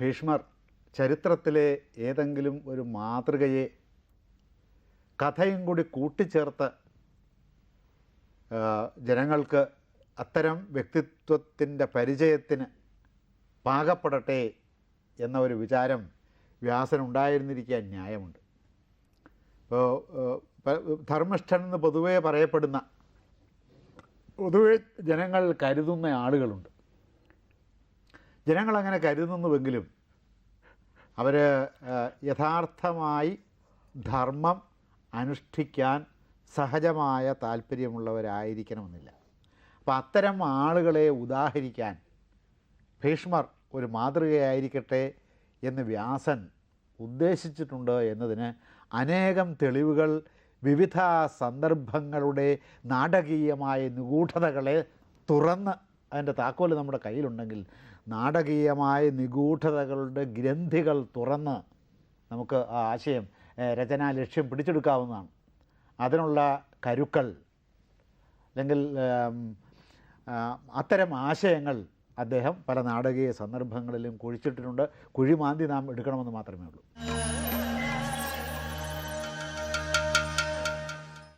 ഭീഷ്മർ ചരിത്രത്തിലെ ഏതെങ്കിലും ഒരു മാതൃകയെ കഥയും കൂടി കൂട്ടിച്ചേർത്ത് ജനങ്ങൾക്ക് അത്തരം വ്യക്തിത്വത്തിന്റെ പരിചയത്തിന് പാകപ്പെടട്ടെ എന്ന ഒരു വിചാരം വ്യാസനുണ്ടായിരുന്നിരിക്കാൻ ന്യായമുണ്ട് ഇപ്പോൾ ധർമ്മിഷ്ഠൻ എന്ന് പൊതുവേ പറയപ്പെടുന്ന പൊതുവെ ജനങ്ങൾ കരുതുന്ന ആളുകളുണ്ട്. ജനങ്ങൾ അങ്ങനെ കരുതുന്നുവെങ്കിലും അവർ യഥാർത്ഥമായി ധർമ്മം അനുഷ്ഠിക്കാൻ സഹജമായ താല്പര്യമുള്ളവരായിരിക്കണമെന്നില്ല. അപ്പോൾ അത്തരം ആളുകളെ ഉദാഹരിക്കാൻ ഭീഷ്മർ ഒരു മാതൃകയായിരിക്കട്ടെ എന്ന് വ്യാസൻ ഉദ്ദേശിച്ചിട്ടുണ്ട് എന്നതിന് അനേകം തെളിവുകൾ വിവിധ സന്ദർഭങ്ങളുടെ നാടകീയമായ നിഗൂഢതകളെ തുറന്ന് അതിന്റെ താക്കോൽ നമ്മുടെ കയ്യിലുണ്ടെങ്കിൽ നാടകീയമായ നിഗൂഢതകളുടെ ഗ്രന്ഥികൾ തുറന്ന് നമുക്ക് ആ ആശയം രചനാ ലക്ഷ്യം പിടിച്ചെടുക്കാവുന്നതാണ്. അതിനുള്ള കരുക്കൾ അല്ലെങ്കിൽ അത്തരം ആശയങ്ങൾ അദ്ദേഹം പല നാടകീയ സന്ദർഭങ്ങളിലും കുഴിച്ചിട്ടിട്ടുണ്ട്. കുഴിമാന്തി നാം എടുക്കണമെന്ന് മാത്രമേ ഉള്ളൂ.